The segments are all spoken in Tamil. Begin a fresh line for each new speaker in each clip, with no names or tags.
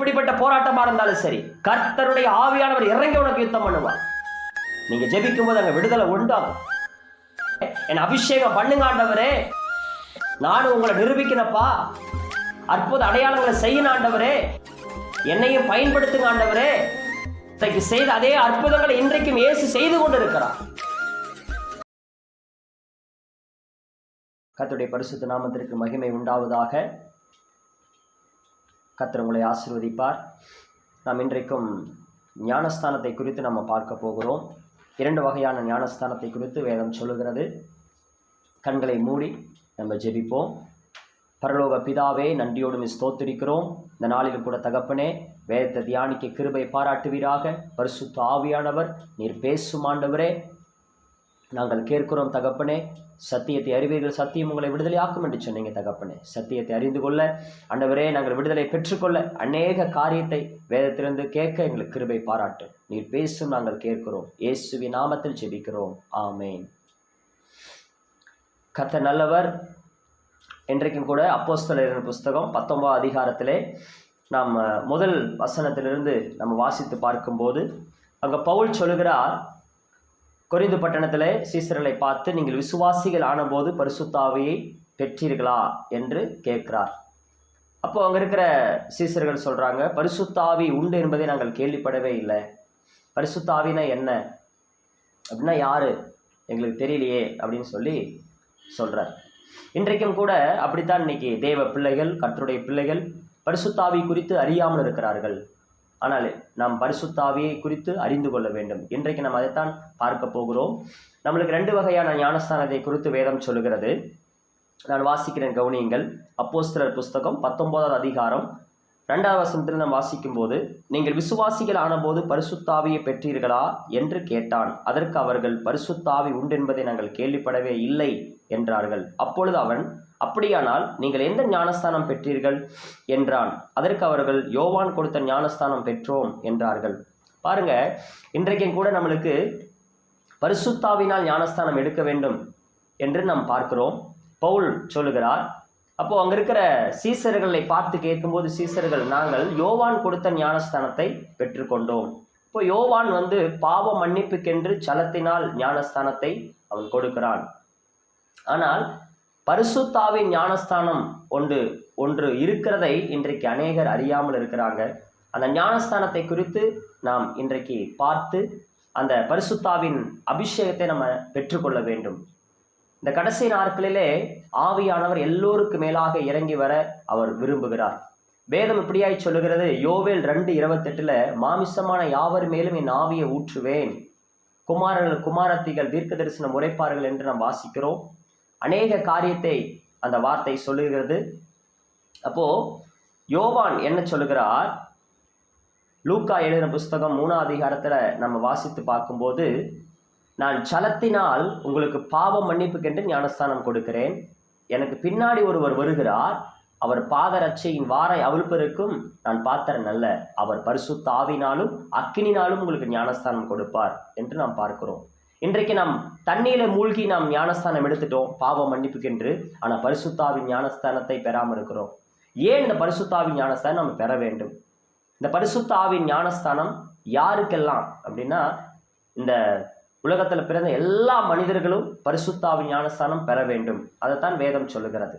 எப்படிப்பட்ட போராட்டமா இருந்தாலும் சரி கர்த்தருடைய ஆவியானவர் இறங்கி உனக்கு யுத்தம் பண்ணுவார். நீங்க ஜெபிக்கும் போது அங்க விடுதலை உண்டாகும். என் அபிஷேகம் பண்ணுங்க ஆண்டவரே. நானும் உங்களை நிரூபிக்கிறப்பா அற்புத அடையாளங்களை செய்யணும் ஆண்டவரே. என்னையும் பயன்படுத்துங்க ஆண்டவரே. இன்றைக்கு செய்த அதே அற்புதங்களை இன்றைக்கும் இயேசு செய்து கொண்டிருக்கிறார். கத்துடைய பரிசுத்த நாமத்திற்கு மகிமை உண்டாவதாக. கத்திர உங்களை ஆசிர்வதிப்பார். நாம் இன்றைக்கும் ஞானஸ்தானத்தை குறித்து நம்ம பார்க்க போகிறோம். இரண்டு வகையான ஞானஸ்தானத்தை குறித்து வேதம் சொல்லுகிறது. கண்களை மூடி நம்ம ஜெபிப்போம். பரலோக பிதாவே நன்றியோடு மிஸ் ஸ்தோத்திரிக்கிறோம். இந்த நாளிலும் கூட தகப்பனே வேதத்தை தியானிக்க கிருபை பாராட்டுவீராக. பரிசுத்த ஆவியானவர் நீர் பேசும் ஆண்டவரே. நாங்கள் கேட்கிறோம் தகப்பனே சத்தியத்தை அறிவீர்கள் சத்தியம் உங்களை விடுதலையாக்கும் என்று சொன்னீங்க தகப்பனே. சத்தியத்தை அறிந்து கொள்ள அண்டவரே நாங்கள் விடுதலை பெற்றுக்கொள்ள அநேக காரியத்தை வேதத்திலிருந்து கேட்க எங்களுக்கு கிருபை பாராட்டு. நீர் பேசும் நாங்கள் கேட்கிறோம். இயேசுவி நாமத்தில் ஜெபிக்கிறோம். ஆமேன். கத்த நல்லவர். இன்றைக்கும் கூட அப்போஸ்தலரின் புஸ்தகம் பத்தொன்பதாம் அதிகாரத்திலே நாம் முதல் வசனத்திலிருந்து நம்ம வாசித்து பார்க்கும்போது அங்கே பவுல் சொல்லுகிறார் கொரிந்து பட்டணத்தில் சீசர்களை பார்த்து நீங்கள் விசுவாசிகள் ஆனபோது பரிசுத்தாவியை பெற்றீர்களா என்று கேட்கிறார். அப்போ அங்கே இருக்கிற சீசர்கள் சொல்கிறாங்க பரிசுத்தாவி உண்டு என்பதை நாங்கள் கேள்விப்படவே இல்லை. பரிசுத்தாவினா என்ன? அப்படின்னா யார்? எங்களுக்கு தெரியலையே அப்படின்னு சொல்லி சொல்கிறார் இன்றைக்கும் கூட அப்படித்தான் இன்னைக்கு தேவ பிள்ளைகள் கர்த்தருடைய பிள்ளைகள் பரிசுத்தாவி குறித்து அறியாமல் இருக்கிறார்கள். ஆனால் நாம் பரிசுத்தாவியை குறித்து அறிந்து கொள்ள வேண்டும். இன்றைக்கு நாம் அதைத்தான் பார்க்க போகிறோம். நம்மளுக்கு ரெண்டு வகையான ஞானஸ்தானத்தை குறித்து வேதம் சொல்லுகிறது. நான் வாசிக்கிறேன் கவுனியங்கள். அப்போஸ்திரர் புஸ்தகம் பத்தொன்பதாவது அதிகாரம் ரெண்டாவது வசனத்தில் நாம் வாசிக்கும்போது நீங்கள் விசுவாசிகள் ஆனபோது பரிசுத்தாவியை பெற்றீர்களா? என்று கேட்டான். அதற்கு அவர்கள் பரிசுத்தாவி உண்டென்பதை நாங்கள் கேள்விப்படவே இல்லை என்றார்கள். அப்பொழுது அவன் அப்படியானால் நீங்கள் எந்த ஞானஸ்தானம் பெற்றீர்கள்? என்றான். அதற்கு அவர்கள் யோவான் கொடுத்த ஞானஸ்தானம் பெற்றோம் என்றார்கள். பாருங்க இன்றைக்கும் கூட நம்மளுக்கு பரிசுத்தாவினால் ஞானஸ்தானம் எடுக்க வேண்டும் என்று நாம் பார்க்கிறோம். பவுல் சொல்லுகிறார் அப்போ அங்கே இருக்கிற சீசர்களை பார்த்து கேட்கும்போது சீசர்கள் நாங்கள் யோவான் கொடுத்த ஞானஸ்தானத்தை பெற்றுக்கொண்டோம். இப்போ யோவான் வந்து பாவ மன்னிப்புக்கென்று சலத்தினால் ஞானஸ்தானத்தை அவன் கொடுக்கிறான். ஆனால் பரிசுத்தாவின் ஞானஸ்தானம் ஒன்று ஒன்று இருக்கிறதை இன்றைக்கு அநேகர் அறியாமல் இருக்கிறாங்க. அந்த ஞானஸ்தானத்தை குறித்து நாம் இன்றைக்கு பார்த்து அந்த பரிசுத்தாவின் அபிஷேகத்தை நம்ம பெற்றுக்கொள்ள வேண்டும். இந்த கடைசி நாட்களிலே ஆவியானவர் எல்லோருக்கு மேலாக இறங்கி வர அவர் விரும்புகிறார். வேதம் இப்படியாய் சொல்லுகிறது யோவேல் ரெண்டு இருபத்தெட்டுல மாமிசமான யாவர் மேலும் என் ஆவியை ஊற்றுவேன்? குமாரர்கள் குமாரத்திகள் தீர்க்க தரிசனம் உரைப்பார்கள் என்று நாம் வாசிக்கிறோம். அநேக காரியத்தை அந்த வார்த்தை சொல்லுகிறது. அப்போ யோவான் என்ன சொல்லுகிறார்? லூக்கா எழுதின புஸ்தகம் மூணாம் அதிகாரத்தில் நம்ம வாசித்து பார்க்கும்போது நான் சலத்தினால் உங்களுக்கு பாவம் மன்னிப்புக்கென்று ஞானஸ்தானம் கொடுக்கிறேன். எனக்கு பின்னாடி ஒருவர் வருகிறார். அவர் பாதரட்சையின் வாரை அவிழ்ப்பதற்கும் நான் பாத்திரன் அல்ல. அவர் பரிசுத்த ஆவினாலும் அக்கினினாலும் உங்களுக்கு ஞானஸ்தானம் கொடுப்பார் என்று நாம் பார்க்கிறோம். இன்றைக்கு நாம் தண்ணீரை மூழ்கி நாம் ஞானஸ்தானம் எடுத்துட்டோம். பாவம் மன்னிப்புக்கென்று. ஆனால் பரிசுத்தாவின் ஞானஸ்தானத்தை பெறாமல் இருக்கிறோம். ஏன் இந்த பரிசுத்தாவின் ஞானஸ்தானம் நம்ம பெற வேண்டும்? இந்த பரிசுத்தாவின் ஞானஸ்தானம் யாருக்கெல்லாம்? அப்படின்னா இந்த உலகத்தில் பிறந்த எல்லா மனிதர்களும் பரிசுத்தாவின் ஞானஸ்தானம் பெற வேண்டும். அதைத்தான் வேதம் சொல்லுகிறது.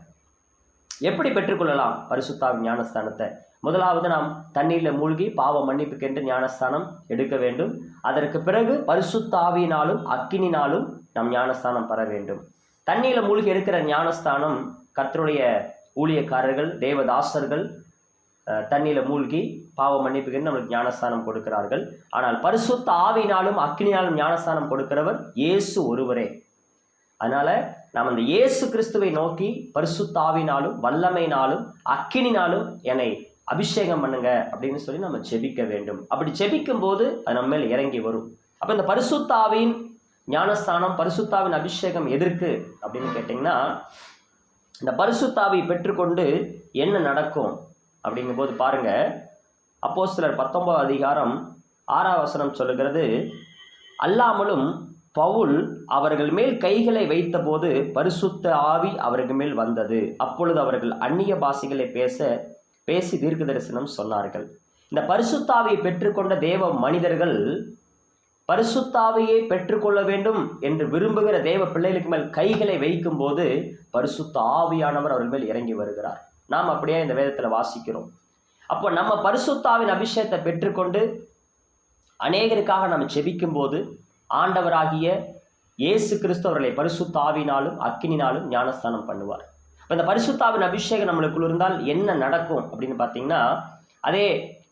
எப்படி பெற்றுக்கொள்ளலாம் பரிசுத்தாவின் ஞானஸ்தானத்தை? முதலாவது நாம் தண்ணீரில் மூழ்கி பாவ மன்னிப்புக்கென்று ஞானஸ்தானம் எடுக்க வேண்டும். அதற்கு பிறகு பரிசுத்தாவியினாலும் அக்கினினாலும் நாம் ஞானஸ்தானம் பெற வேண்டும். தண்ணீரில் மூழ்கி எடுக்கிற ஞானஸ்தானம் கத்தருடைய ஊழியக்காரர்கள் தேவதாசர்கள் தண்ணியில் தண்ணீரில் மூழ்கி பாவ மன்னிப்புக்கு நம்மளுக்கு ஞானஸ்தானம் கொடுக்கிறார்கள். ஆனால் பரிசுத்த ஆவினாலும் அக்கினியாலும் ஞானஸ்தானம் கொடுக்கிறவர் இயேசு ஒருவரே. அதனால நாம் அந்த இயேசு கிறிஸ்துவை நோக்கி பரிசுத்த ஆவினாலும் வல்லமையினாலும் அக்கினினாலும் என்னை அபிஷேகம் பண்ணுங்க அப்படின்னு சொல்லி நம்ம ஜெபிக்க வேண்டும். அப்படி செபிக்கும் போது அது நம்ம மேல் இறங்கி வரும். அப்போ இந்த பரிசுத்தாவின் ஞானஸ்தானம் பரிசுத்தாவின் அபிஷேகம் எதற்கு அப்படின்னு கேட்டிங்கன்னா இந்த பரிசுத்தாவை பெற்றுக்கொண்டு என்ன நடக்கும் அப்படிங்கும்போது பாருங்க. சிலர் பத்தொன்பது அதிகாரம் ஆறாம் வசனம் சொல்லுகிறது அல்லாமலும் பவுல் அவர்கள் மேல் கைகளை வைத்தபோது பரிசுத்த ஆவி அவர்கள் மேல் வந்தது. அப்பொழுது அவர்கள் அந்நிய பாஷைகளை பேச பேசி தீர்க்க தரிசனம் சொன்னார்கள். இந்த பரிசுத்தாவியை பெற்றுக்கொண்ட தேவ மனிதர்கள் பரிசுத்தாவையை பெற்றுக்கொள்ள வேண்டும் என்று விரும்புகிற தேவ பிள்ளைகளுக்கு மேல் கைகளை வைக்கும்போது பரிசுத்த ஆவியானவர் அவர்கள் மேல் இறங்கி வருகிறார். நாம் அப்படியே இந்த வேதத்தில் வாசிக்கிறோம். அப்போ நம்ம பரிசுத்தாவின் அபிஷேகத்தை பெற்றுக்கொண்டு அநேகருக்காக நம்ம செபிக்கும் போது ஆண்டவராகிய இயேசு கிறிஸ்து அவர்களை அக்கினினாலும் ஞானஸ்தானம் பண்ணுவார். இப்போ இந்த பரிசுத்தாவின் அபிஷேகம் நம்மளுக்குள் இருந்தால் என்ன நடக்கும் அப்படின்னு பார்த்தீங்கன்னா அதே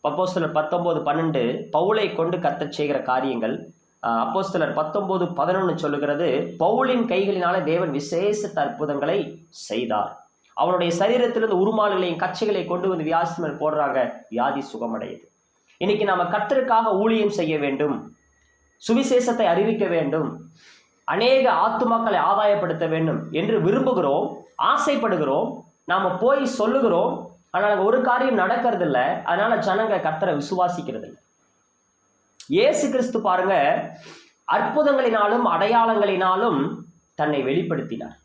அப்போஸ்தலர் பத்தொம்போது பன்னெண்டு பவுலை கொண்டு கத்தச் செய்கிற காரியங்கள். அப்போ சிலர் பத்தொம்போது பதினொன்று சொல்லுகிறது பவுலின் கைகளினாலே தேவன் விசேஷ அற்புதங்களை செய்தார். அவனுடைய சரீரத்திலிருந்து உருமால்களையும் கச்சைகளை கொண்டு வந்து வியாசி மேல் போடுறாங்க வியாதி சுகமடையுது. இன்னைக்கு நாம கத்தருக்காக ஊழியம் செய்ய வேண்டும் சுவிசேஷத்தை அறிவிக்க வேண்டும் அநேக ஆத்துமாக்களை ஆதாயப்படுத்த வேண்டும் என்று விரும்புகிறோம். ஆசைப்படுகிறோம் நாம் போய் சொல்லுகிறோம் ஆனால் ஒரு காரியம் நடக்கிறது இல்லை அதனால ஜனங்க கர்த்தரை விசுவாசிக்கிறது இல்லை இயேசு கிறிஸ்து பாருங்க அற்புதங்களினாலும் அடையாளங்களினாலும் தன்னை வெளிப்படுத்தினார்.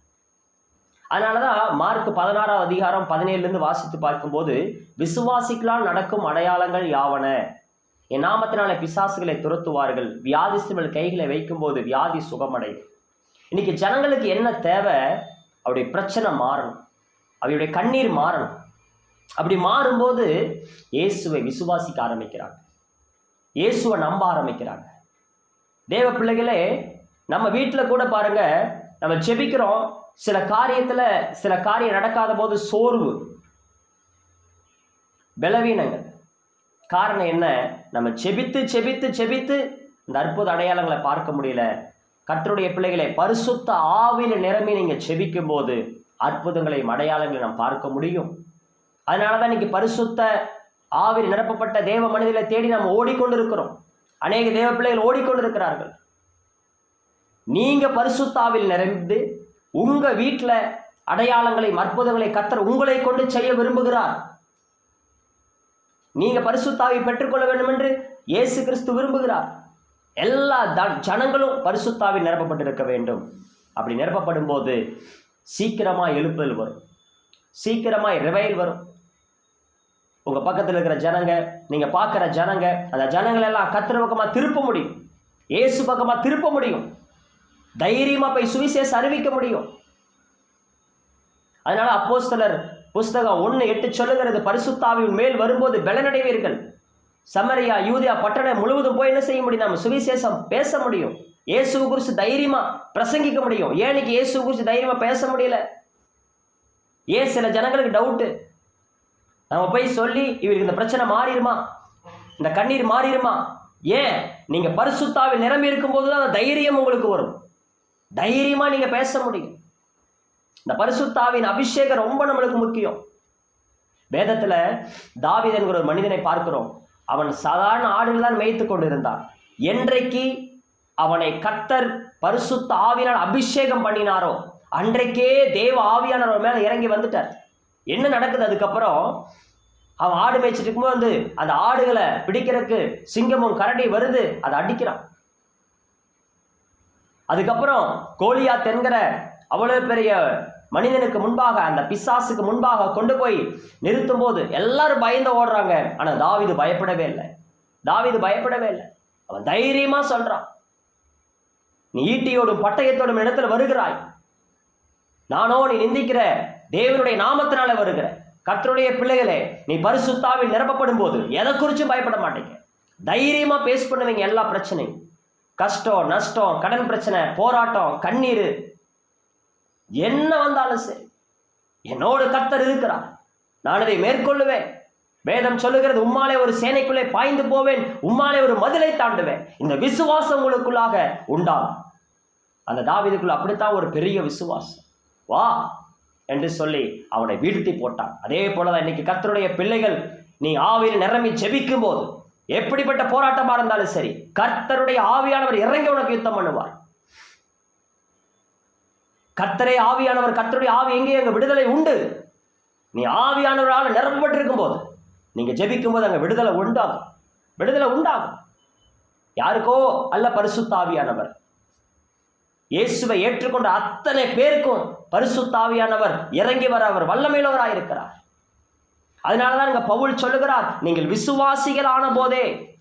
அதனாலதான் மார்க் பதினாறாம் அதிகாரம் பதினேழுலேருந்து வாசித்து பார்க்கும்போது விசுவாசிக்கலால் நடக்கும் அடையாளங்கள் யாவன? என் நாமத்தினால பிசாசுகளை துரத்துவார்கள். வியாதிஸ்தர்கள் கைகளை வைக்கும்போது வியாதி சுகமடையும். இன்னைக்கு ஜனங்களுக்கு என்ன தேவை? அவருடைய பிரச்சனை மாறணும். அவருடைய கண்ணீர் மாறணும். அப்படி மாறும்போது இயேசுவை விசுவாசிக்க ஆரம்பிக்கிறாங்க. இயேசுவை நம்ப ஆரம்பிக்கிறாங்க. தேவ பிள்ளைகளே நம்ம வீட்டில் கூட பாருங்க நம்ம ஜெபிக்கிறோம் சில காரியத்தில் சில காரியம் நடக்காத போது சோர்வு பலவீனங்கள். காரணம் என்ன? நம்ம செபித்து செபித்து செபித்து இந்த அற்புத அடையாளங்களை பார்க்க முடியல. கர்த்தருடைய பிள்ளைகளை பரிசுத்த ஆவில நிரம்பி நீங்கள் செபிக்கும் போது அற்புதங்களையும் அடையாளங்களை நாம் பார்க்க முடியும். அதனால தான் இன்னைக்கு பரிசுத்த ஆவில் நிரப்பப்பட்ட தேவ மனிதர்களை தேடி நாம் ஓடிக்கொண்டிருக்கிறோம். அநேக தேவ பிள்ளைகள் ஓடிக்கொண்டிருக்கிறார்கள். நீங்க பரிசுத்தாவில் நிறைந்து உங்க வீட்டில் அடையாளங்களை அற்புதங்களை கத்தர் உங்களை கொண்டு செய்ய விரும்புகிறார். நீங்க பரிசுத்தாவை பெற்றுக்கொள்ள வேண்டும் என்று இயேசு கிறிஸ்து விரும்புகிறார். எல்லா த- ஜனங்களும் பரிசுத்தாவில் நிரப்பப்பட்டிருக்க வேண்டும். அப்படி நிரப்பப்படும் போது சீக்கிரமாக எழுப்புதல் வரும். சீக்கிரமாக ரிவைல் வரும். உங்கள் பக்கத்தில் இருக்கிற ஜனங்க நீங்கள் பார்க்குற ஜனங்க அந்த ஜனங்களை எல்லாம் கத்திர பக்கமாக திருப்ப முடியும். இயேசு பக்கமாக திருப்ப முடியும். தைரியமாக போய் சுவிசேஷம் அறிவிக்க முடியும். அதனால அப்போஸ்தலர் புஸ்தகம் ஒன்று எட்டு சொல்லுகிறது பரிசுத்தாவின் மேல் வரும்போது பலனடைவீர்கள். சமரியா யூதியா பட்டணம் முழுவதும் போய் என்ன செய்ய முடியும்? நம்ம சுவிசேஷம் பேச முடியும். இயேசு குறித்து தைரியமா பிரசங்கிக்க முடியும். ஏன்னைக்கு இயேசு குறித்து தைரியமா பேச முடியல? ஏன் சில ஜனங்களுக்கு டவுட்டு நம்ம போய் சொல்லி இவருக்கு இந்த பிரச்சனை மாறிடுமா? இந்த கண்ணீர் மாறிடுமா? ஏன்? நீங்க பரிசுத்தாவில் நிரம்பி இருக்கும்போது தான் அந்த தைரியம் உங்களுக்கு வரும். தைரியமா நீங்க பேச முடியும். இந்த பரிசுத்தாவின் அபிஷேகம் ரொம்ப நம்மளுக்கு முக்கியம். வேதத்துல தாவிதன்கிற என்கிற ஒரு மனிதனை பார்க்கிறோம். அவன் சாதாரண ஆடுகள் தான் மேய்த்து கொண்டிருந்தான். என்றைக்கு அவனை கத்தர் பரிசுத்த ஆவியான அபிஷேகம் பண்ணினாரோ அன்றைக்கே தேவ ஆவியானவர் மேல இறங்கி வந்துட்டார். என்ன நடக்குது அதுக்கப்புறம்? அவன் ஆடு மேய்ச்சிட்டு இருக்கும்போது வந்து அந்த ஆடுகளை பிடிக்கிறதுக்கு சிங்கமும் கரடி வருது அதை அடிக்கிறான். அதுக்கப்புறம் கோலியாத் என்கிற அவ்வளவு பெரிய மனிதனுக்கு முன்பாக அந்த பிசாசுக்கு முன்பாக கொண்டு போய் நிறுத்தும் போது எல்லாரும் பயந்து ஓடுறாங்க. ஆனால் தாவிது பயப்படவே இல்லை. தாவிது பயப்படவே இல்லை. அவன் தைரியமா சொல்றான். நீ ஈட்டியோடும் பட்டயத்தோடும் இடத்துல வருகிறாய். நானோ நீ நிந்திக்கிற தேவனுடைய நாமத்தினால வருகிற. கத்தருடைய பிள்ளைகளே நீ பரிசுத்தாவில் நிரப்பப்படும் போது எதை குறிச்சும் பயப்பட மாட்டீங்க. தைரியமா பேஸ் பண்ணுவீங்க எல்லா பிரச்சனையும். கஷ்டம் நஷ்டம் கடன் பிரச்சனை போராட்டம் கண்ணீர் என்ன வந்தாலும் சரி. என்னோடு கர்த்தர் இருக்கிறார். நான் இதை மேற்கொள்ளுவேன். வேதம் சொல்லுகிறது உம்மாலே ஒரு சேனைக்குள்ளே பாய்ந்து போவேன். உம்மாலே ஒரு மதிலை தாண்டுவேன். இந்த விசுவாசம் உங்களுக்குள்ளாக உண்டாகும். அந்த தாவிதுக்குள்ள அப்படித்தான் ஒரு பெரிய விசுவாசம். வா என்று சொல்லி அவனை வீழ்த்தி போட்டான். அதே போலதான் இன்னைக்கு கர்த்தருடைய பிள்ளைகள் நீ ஆவியில் நிரம்பி ஜெபிக்கும் போது எப்படிப்பட்ட போராட்டமா இருந்தாலும் சரி கர்த்தருடைய ஆவியானவர் இறங்கி உனக்கு யுத்தம் பண்ணுவார். கத்தரை ஆவியானவர் கத்தருடைய ஆவி எங்கே? அங்கே விடுதலை உண்டு. நீ ஆவியானவரால் நிரப்பப்பட்டிருக்கும் போது நீங்கள் ஜெபிக்கும் போது அங்கே விடுதலை உண்டாகும். விடுதலை உண்டாகும். யாருக்கோ அல்ல பரிசுத்தாவியானவர் இயேசுவை ஏற்றுக்கொண்ட அத்தனை பேருக்கும் பரிசுத்தாவியானவர் இறங்கி வர அவர் அதனால தான் இங்கே பவுல் சொல்லுகிறார் நீங்கள் விசுவாசிகளான போதே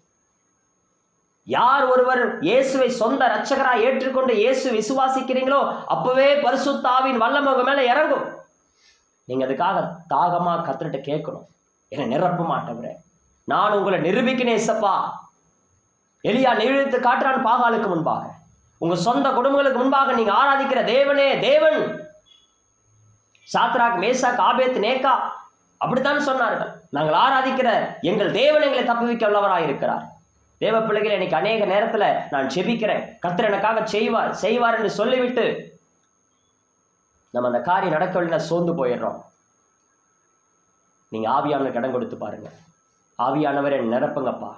யார் ஒருவர் இயேசுவை சொந்த ரட்சகராக ஏற்றுக்கொண்டு இயேசு விசுவாசிக்கிறீங்களோ அப்பவே பரிசுத்தாவின் வல்லமை உங்க மேல இறங்கும். நீங்க அதுக்காக தாகமா கத்துட்டு கேட்கணும். என்னை நிரப்ப மாட்டவரே. நான் உங்களை நிரூபிக்கினேன் இசப்பா எலியா நிரூபித்து காட்டுறான் பாகாலுக்கு முன்பாக. உங்க சொந்த குடும்பங்களுக்கு முன்பாக நீங்க ஆராதிக்கிற தேவனே தேவன். Shadrach Meshach Abednego. அப்படித்தான் சொன்னார்கள். நாங்கள் ஆராதிக்கிற எங்கள் தேவன் எங்களை தப்புவிக்க உள்ளவராக இருக்கிறார் தேவ பிள்ளைகள் இன்னைக்கு அநேக நேரத்துல நான் செபிக்கிறேன் கர்த்தர் எனக்காக செய்வார் செய்வார் என்று சொல்லிவிட்டு நம்ம அந்த காரியம் நடக்கவில்லை சோர்ந்து போயிடுறோம். நீங்க ஆவியானவர் இடம் கொடுத்து பாருங்க. ஆவியானவர் என் நிரப்புங்கப்பா.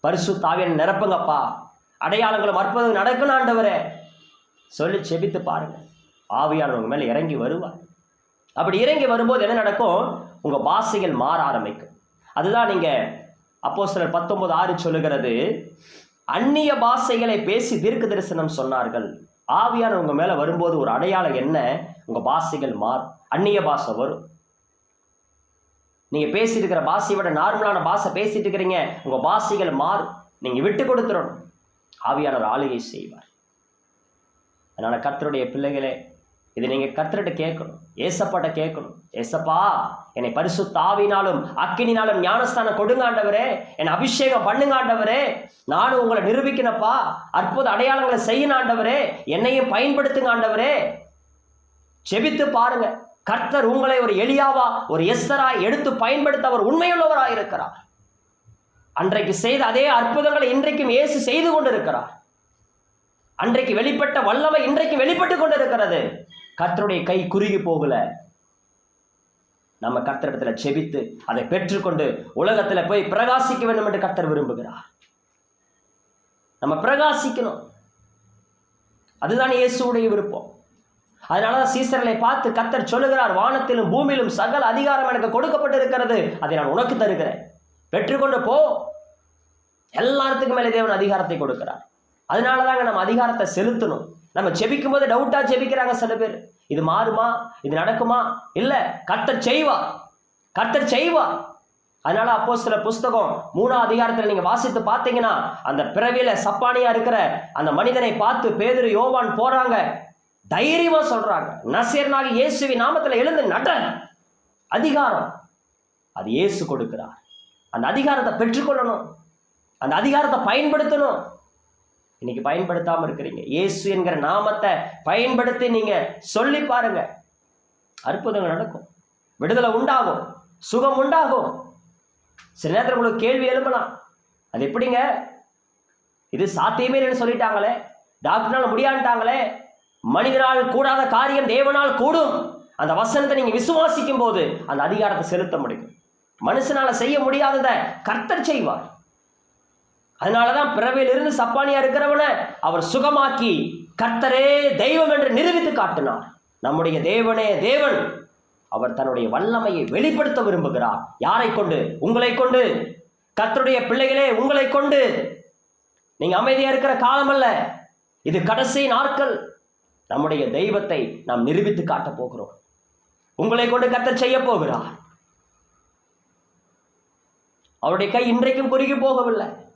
பரிசு தாவியன் நிரப்புங்கப்பா. அடையாளங்களும் அற்புதம் நடக்கணும் ஆண்டவரே. சொல்லி செபித்து பாருங்க. ஆவியானவங்க மேலே மேல இறங்கி வருவார். அப்படி இறங்கி வரும்போது என்ன நடக்கும்? உங்க பாசைகள் மாற ஆரம்பிக்கும். அதுதான் நீங்க அப்போ சிலர் பத்தொன்பது ஆறு சொல்லுகிறது அந்நிய பாஷைகளை பேசி தீர்க்க தரிசனம் சொன்னார்கள். ஆவியான உங்க மேல வரும்போது ஒரு அடையாளம் என்ன? உங்க பாஷைகள் மாறும் அந்நிய பாஷை வரும். நீங்க பேசிட்டு இருக்கிற பாஷையை விட நார்மலான பாஷை பேசிட்டு இருக்கிறீங்க உங்க பாஷைகள் மாறும் நீங்க விட்டு கொடுத்துடணும் ஆவியானவர் ஆளுகை செய்வார். அதனால கர்த்தருடைய பிள்ளைகளே இது நீங்கள் கர்த்தர்கிட்ட கேட்கணும். ஏசப்பாட்ட கேட்கணும். ஏசப்பா என்னை பரிசு தாவினாலும் அக்கினினாலும் ஞானஸ்தானம் கொடுங்காண்டவரே என்னை அபிஷேகம் பண்ணுங்காண்டவரே நானும் உங்களை நிரூபிக்கணப்பா அற்புத அடையாளங்களை செய்யினாண்டவரே என்னையும் பயன்படுத்துங்காண்டவரே செபித்து பாருங்க. கர்த்தர் உங்களை ஒரு எளியாவா ஒரு எஸ்தராய் எடுத்து பயன்படுத்த அவர் உண்மையுள்ளவராக இருக்கிறார். அன்றைக்கு செய்த அதே அற்புதங்களை இன்றைக்கும் இயேசு செய்து கொண்டிருக்கிறார். அன்றைக்கு வெளிப்பட்ட வல்லமை இன்றைக்கு வெளிப்பட்டு கொண்டிருக்கிறது. கர்த்தருடைய கை குறுகி போகல. நம்ம கர்த்தரிடத்துல செபித்து அதை பெற்றுக்கொண்டு உலகத்துல போய் பிரகாசிக்க வேண்டும் என்று கர்த்தர் விரும்புகிறார். நம்ம பிரகாசிக்கணும். அதுதான் இயேசுடைய விருப்பம். அதனாலதான் சீசர்களை பார்த்து கத்தர் சொல்லுகிறார் வானத்திலும் பூமியிலும் சகல அதிகாரம் எனக்கு கொடுக்கப்பட்டிருக்கிறது அதை நான் உனக்கு தருகிறேன். பெற்றுக்கொண்டு போ. எல்லாத்துக்கும் மேலே தேவன் அதிகாரத்தை கொடுக்கிறார். அதனால தாங்க நம்ம அதிகாரத்தை செலுத்தணும். நம்ம செபிக்கும் போது டவுட்டா செபிக்கிறாங்க சில பேர். இது மாறுமா? இது நடக்குமா? இல்ல கர்த்தர் செய்வா. கர்த்தர் செய்வா. அதனால அப்போ சில புஸ்தகம் மூணாம் அதிகாரத்தில் நீங்க வாசித்து பார்த்தீங்கன்னா அந்த பிறவியில சப்பானியா இருக்கிற அந்த மனிதனை பார்த்து பேதுரு யோவான் போறாங்க. தைரியமா சொல்றாங்க. நசீர்னாக இயேசுவி நாமத்துல எழுந்து நட. அதிகாரம். அது இயேசு கொடுக்கிறார். அந்த அதிகாரத்தை பெற்றுக்கொள்ளணும். அந்த அதிகாரத்தை பயன்படுத்தணும். இன்னைக்கு பயன்படுத்தாமல் இருக்கிறீங்க. இயேசு என்கிற நாமத்தை பயன்படுத்தி நீங்க சொல்லி பாருங்க. அற்புதங்கள் நடக்கும். விடுதலை உண்டாகும். சுகம் உண்டாகும். சில நேரத்தில் உங்களுக்கு கேள்வி எழுப்பலாம் அது எப்படிங்க? இது சாத்தியமே இல்லைன்னு சொல்லிட்டாங்களே. டாக்டரால் முடியான்ட்டாங்களே மனிதனால் கூடாத காரியம் தேவனால் கூடும். அந்த வசனத்தை நீங்கள் விசுவாசிக்கும் போது அந்த அதிகாரத்தை செலுத்த முடியும். மனுஷனால் செய்ய முடியாததை கர்த்தர் செய்வார். அதனால தான் பிறவியிலிருந்து சப்பானியா இருக்கிறவனை அவர் சுகமாக்கி கர்த்தரே தெய்வம் என்று நிரூபித்து காட்டினார். நம்முடைய தேவனே தேவன் அவர் தன்னுடைய வல்லமையை வெளிப்படுத்த விரும்புகிறார். யாரை கொண்டு? உங்களை கொண்டு. கர்த்தருடைய பிள்ளைகளே உங்களை கொண்டு. நீங்க அமைதியா இருக்கிற காலம் அல்ல. இது கடைசி நாட்கள். நம்முடைய தெய்வத்தை நாம் நிரூபித்து காட்டப் போகிறோம். உங்களை கொண்டு கர்த்தர் செய்ய போகிறார். அவருடைய கை இன்றைக்கும் குறுகி போகவில்லை.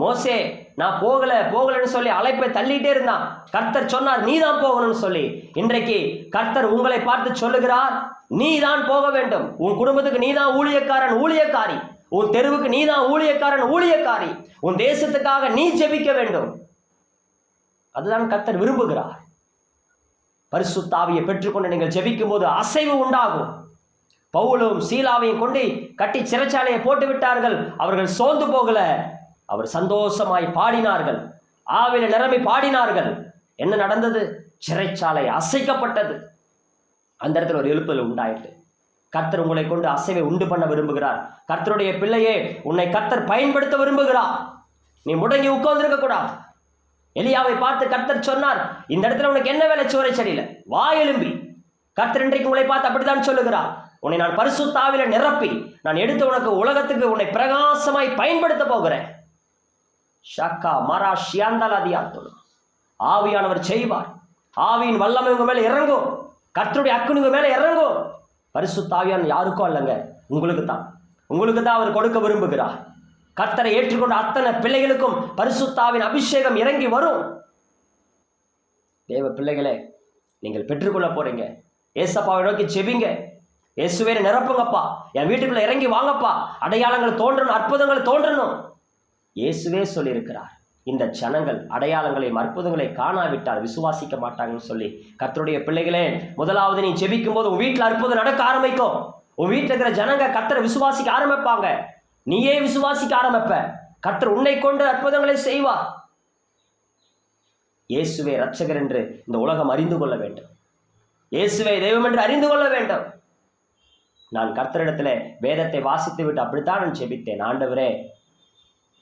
மோசே நான் போகல போகலன்னு சொல்லி அழைப்பை தள்ளிட்டே இருந்தான். கர்த்தர் சொன்னார் நீ தான் போகணும்னு சொல்லி. இன்றைக்கு கர்த்தர் உங்களை பார்த்து சொல்லுகிறார் நீ தான் போக வேண்டும். உன் குடும்பத்துக்கு நீ தான் ஊழியக்காரன் ஊழியக்காரி. உன் தெருவுக்கு நீ தான் ஊழியக்காரன் ஊழியக்காரி. உன் தேசத்துக்காக நீ ஜெபிக்க வேண்டும். அதுதான் கர்த்தர் விரும்புகிறார். பரிசுத்தாவியை பெற்றுக்கொண்டு நீங்கள் ஜெபிக்கும் போது அசைவு உண்டாகும். பவுலும் சீலாவையும் கொண்டு கட்டி சிறைச்சாலையை போட்டு விட்டார்கள் அவர்கள் சோர்ந்து போகல. அவர் சந்தோஷமாய் பாடினார்கள். ஆவில நிரம்பி பாடினார்கள். என்ன நடந்தது? சிறைச்சாலை அசைக்கப்பட்டது. அந்த இடத்துல ஒரு எழுப்புதல் உண்டாயிட்டு கர்த்தர் உங்களை கொண்டு அசைவை உண்டு பண்ண விரும்புகிறார். கர்த்தருடைய பிள்ளையே உன்னை கர்த்தர் பயன்படுத்த விரும்புகிறார். நீ முடங்கி உட்கார்ந்துருக்க கூடாது. எலியாவை பார்த்து கர்த்தர் சொன்னார் இந்த இடத்துல உனக்கு என்ன வேலை சோரை செடியில? வா எலும்பி கர்த்தர் இன்றைக்கு உங்களை பார்த்து அப்படித்தான் சொல்லுகிறார். உன்னை நான் பரிசுத்தாவில நிரப்பி நான் எடுத்து உனக்கு உலகத்துக்கு உன்னை பிரகாசமாய் பயன்படுத்த போகிறேன். ஷக்கா மரா ஷியாந்தலாதியாத்தோடு ஆவியானவர் செய்வார். ஆவியின் வல்லமை உங்கள் மேலே இறங்கும். கர்த்தருடைய அக்குனு மேலே மேல இறங்கும். பரிசுத்தாவியான் யாருக்கும் அல்லங்க? உங்களுக்கு தான் உங்களுக்கு தான் அவர் கொடுக்க விரும்புகிறார். கர்த்தரை ஏற்றுக்கொண்ட அத்தனை பிள்ளைகளுக்கும் பரிசுத்தாவின் அபிஷேகம் இறங்கி வரும். தேவ பிள்ளைகளே நீங்கள் பெற்றுக்கொள்ள போறீங்க. ஏசப்பாவை நோக்கி செபிங்க. இயேசுவே நிரப்புங்கப்பா. என் வீட்டுக்குள்ள இறங்கி வாங்கப்பா. அடையாளங்கள் தோன்றணும் அற்புதங்கள் தோன்றணும். இயேசுவே சொல்லியிருக்கிறார். இந்த ஜனங்கள் அடையாளங்களையும் அற்புதங்களை காணாவிட்டால் விசுவாசிக்க மாட்டாங்கன்னு சொல்லி கத்தருடைய பிள்ளைகளே முதலாவது நீ ஜெபிக்கும் போது உன் வீட்டில் அற்புதம் நடக்க ஆரம்பிக்கும் உன் வீட்டில் இருக்கிற ஜனங்க கத்தரை விசுவாசிக்க ஆரம்பிப்பாங்க. நீயே விசுவாசிக்க ஆரம்பிப்ப. கர்த்தர் உன்னை கொண்டு அற்புதங்களை செய்வா. இயேசுவே ரட்சகர் என்று இந்த உலகம் அறிந்து கொள்ள வேண்டும். இயேசுவை தெய்வம் என்று அறிந்து கொள்ள வேண்டும். நான் கர்த்தரிடத்துல வேதத்தை வாசித்து விட்டு அப்படித்தான் நான் ஜெபித்தேன். ஆண்டவரே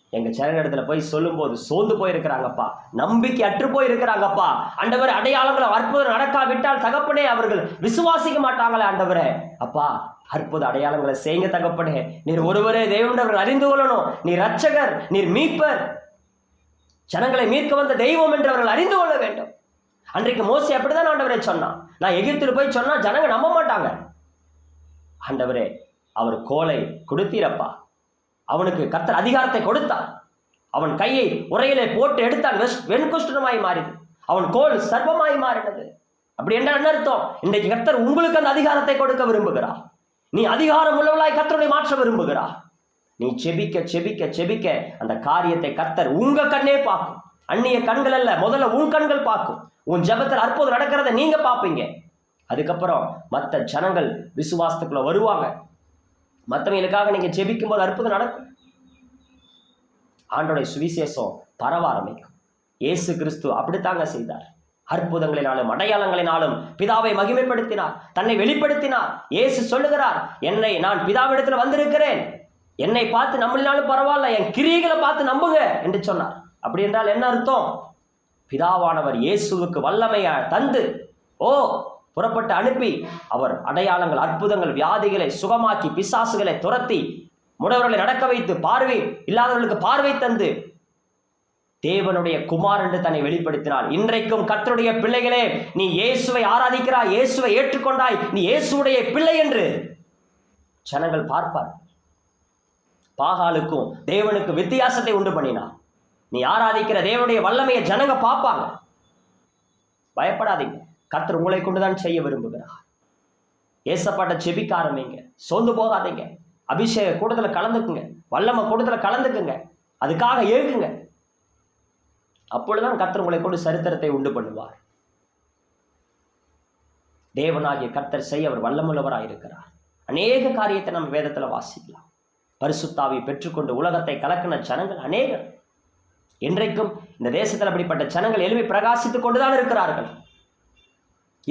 எங்கள் சேனல் இடத்துல போய் சொல்லும்போது சோர்ந்து போயிருக்கிறாங்கப்பா. நம்பிக்கை அற்று போயிருக்கிறாங்கப்பா. ஆண்டவர் அடையாளங்களும் அற்புதம் நடக்காவிட்டால் தகப்பனே அவர்கள் விசுவாசிக்க மாட்டாங்களே ஆண்டவரே. அப்பா அற்புத அடையாளங்களை செய்யுங்க தகப்பனே. நீர் ஒருவரே தேவன்றவர்கள் அறிந்து கொள்ளணும். நீர் ரட்சகர் நீர் மீட்பர். ஜனங்களை மீட்க வந்த தெய்வம் என்று அவர்கள் அறிந்து கொள்ள வேண்டும். அன்றைக்கு மோசி அப்படிதான் ஆண்டவரே சொன்னான். நான் எகிப்தில் போய் சொன்னா ஜனங்க நம்ப மாட்டாங்க. ஆண்டவரே அவர் கோலை கொடுத்தீரப்பா. அவனுக்கு கர்த்தர் அதிகாரத்தை கொடுத்தான். அவன் கையை உரையிலே போட்டு எடுத்தான். வெண்குஷ்டனமாய் மாறிது அவன் கோல் சர்வமாய் மாறினது. அப்படி என்ன அர்த்தம்? இன்றைக்கு கர்த்தர் உங்களுக்கு அந்த அதிகாரத்தை கொடுக்க விரும்புகிறா. நீ அதிகாரம் உள்ளவளாய் கர்த்தருடைய மாற்ற விரும்புகிறா. நீ செபிக்க செபிக்க செபிக்க அந்த காரியத்தை கர்த்தர் உங்க கண்ணே பார்க்கும். அந்நிய கண்கள் அல்ல முதல்ல உன் கண்கள் பார்க்கும். உன் ஜபத்தில் அற்புதம் நடக்கிறத நீங்க பார்ப்பீங்க. அதுக்கப்புறம் மற்ற ஜனங்கள் விசுவாசத்துக்குள்ள வருவாங்க. மற்றவங்களுக்காக நீங்க ஜெபிக்கும் போது அற்புதம் நடக்கும். ஆண்டோடைய சுவிசேஷம் பரவ ஆரம்பிக்கும். இயேசு கிறிஸ்து அப்படித்தாங்க செய்தார். அற்புதங்களினாலும் அடையாளங்களினாலும் பிதாவை மகிமைப்படுத்தினார் தன்னை வெளிப்படுத்தினார். இயேசு சொல்லுகிறார் என்னை நான் பிதாவிடத்தில் வந்திருக்கிறேன். என்னை பார்த்து நம்மளினாலும் பரவாயில்ல என் கிரியைகளை பார்த்து நம்புங்க என்று சொன்னார். அப்படி என்றால் என்ன அர்த்தம்? பிதாவானவர் இயேசுவுக்கு வல்லமையா தந்து ஓ புறப்பட்டு அனுப்பி அவர் அடையாளங்கள் அற்புதங்கள் வியாதிகளை சுகமாக்கி பிசாசுகளை துரத்தி முடவர்களை நடக்க வைத்து பார்வை இல்லாதவர்களுக்கு பார்வை தந்து தேவனுடைய குமார் என்று தன்னை வெளிப்படுத்தினார். இன்றைக்கும் கத்தருடைய பிள்ளைகளே நீ இயேசுவை ஆராதிக்கிறாய் இயேசுவை ஏற்றுக்கொண்டாய் நீ இயேசுடைய பிள்ளை என்று ஜனங்கள் பார்ப்பார் பாகாலுக்கும் தேவனுக்கு வித்தியாசத்தை உண்டு பண்ணினார். நீ ஆராதிக்கிற தேவனுடைய வல்லமையை ஜனங்க பார்ப்பாங்க. பயப்படாதீங்க. கர்த்தர் உங்களை கொண்டுதான் செய்ய விரும்புகிறார். ஏசப்பாட்ட செபிக்க ஆரம்பிங்க சோர்ந்து போகாதீங்க. அபிஷேக கூட்டத்தில் கலந்துக்குங்க. வல்லம கூட்டத்தில் கலந்துக்குங்க. அதுக்காக ஏகுங்க. அப்பொழுதுதான் கர்த்தர் உங்களை கொண்டு சரித்திரத்தை உண்டு பண்ணுவார். தேவனாகிய கர்த்தர் செய்ய அவர் வல்லமுள்ளவராக இருக்கிறார். அநேக காரியத்தை நம்ம வேதத்தில் வாசிக்கலாம். பரிசுத்தாவை பெற்றுக்கொண்டு உலகத்தை கலக்கின ஜனங்கள் அநேகர். என்றைக்கும் இந்த தேசத்தில் அப்படிப்பட்ட ஜனங்கள் எழுப்பி பிரகாசித்துக் கொண்டுதான் இருக்கிறார்கள்.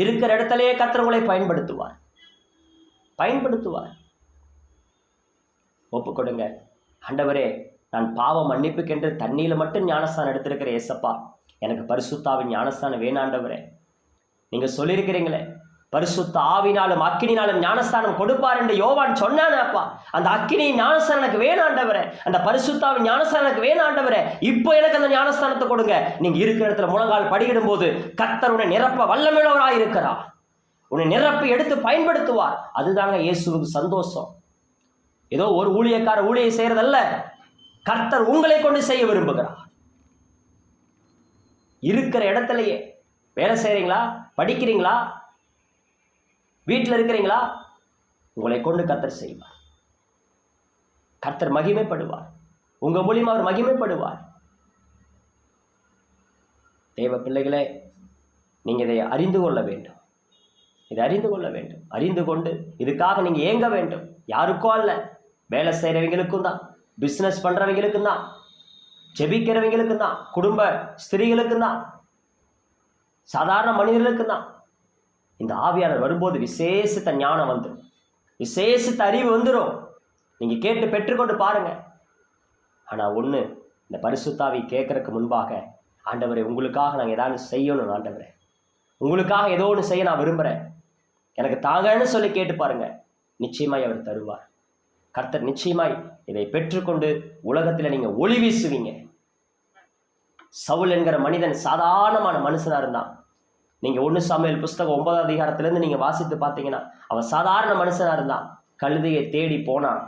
இருக்கிற இடத்துலையே கர்த்தர் உங்களை பயன்படுத்துவார். பயன்படுத்துவார். ஒப்புக் கொடுங்க ஆண்டவரே நான் பாவ மன்னிப்புக்கென்று தண்ணியில் மட்டும் ஞானஸ்தானம் எடுத்திருக்கிற ஏசப்பா. எனக்கு பரிசுத்தாவின் ஞானஸ்தானம் வேணாண்டவரே நீங்கள் சொல்லியிருக்கிறீங்களே பரிசுத்த ஆவினாலும் அக்கினினாலும் ஞானஸ்தானம் கொடுப்பார் என்று யோவான் சொன்னானே அப்பா. அந்த அக்கினி ஞானஸ்தானம் எனக்கு வேணாண்டவரே அந்த பரிசுத்தாவின் ஞானஸ்தானம் எனக்கு வேணாண்டவரே இப்போ எனக்கு அந்த ஞானஸ்தானத்தை கொடுங்க. நீங்க இருக்கிற இடத்துல முழங்கால் படியிடும் போது கர்த்தருடைய நிரப்ப வல்லமிழவராக இருக்கிறா உன்னை நிரப்பி எடுத்து பயன்படுத்துவார். அதுதாங்க இயேசுவுக்கு சந்தோஷம். ஏதோ ஒரு ஊழியக்கார ஊழியை செய்யறதல்ல. கர்த்தர் உங்களை கொண்டு செய்ய விரும்புகிறார். இருக்கிற இடத்துலயே வேலை செய்றீங்களா? படிக்கிறீங்களா? வீட்டில் இருக்கிறீங்களா? உங்களை கொண்டு கத்தர் செய்வார். கர்த்தர் மகிமைப்படுவார். உங்க மூலியமா அவர் மகிமைப்படுவார். தேவ பிள்ளைகளே நீங்க இதை அறிந்து கொள்ள வேண்டும். இதை அறிந்து கொள்ள வேண்டும். அறிந்து கொண்டு இதுக்காக நீங்க ஏங்க வேண்டும். யாருக்கோ அல்ல. வேலை செய்கிறவங்களுக்கும் தான். பிஸ்னஸ் பண்றவங்களுக்கும் தான். ஜெபிக்கிறவங்களுக்கும் தான். குடும்ப ஸ்திரீகளுக்கும் தான். சாதாரண மனிதர்களுக்கும் தான். இந்த ஆவியாளர் வரும்போது விசேஷித்த ஞானம் வந்துடும் விசேஷித்த அறிவு வந்துடும் நீங்கள் கேட்டு பெற்றுக்கொண்டு பாருங்க. ஆனால் ஒன்று இந்த பரிசுத்தாவி கேட்கறதுக்கு முன்பாக ஆண்டவரே உங்களுக்காக நான் ஏதாவது செய்யணும் ஆண்டவரே. உங்களுக்காக ஏதோ ஒன்று செய்ய நான் விரும்புகிறேன் எனக்கு தாங்கன்னு சொல்லி கேட்டு பாருங்கள் நிச்சயமாய் அவர் தருவார். கர்த்தர் நிச்சயமாய் இதை பெற்றுக்கொண்டு உலகத்தில் நீங்கள் ஒளி வீசுவீங்க. சவுல் என்கிற மனிதன் சாதாரணமான மனுஷனாக இருந்தான். நீங்கள் ஒன்று சமையல் புஸ்தகம் ஒன்பதாம் அதிகாரத்துலேருந்து நீங்கள் வாசித்து பார்த்தீங்கன்னா அவன் சாதாரண மனுஷனாக இருந்தான். கழுதையை தேடி போனான்.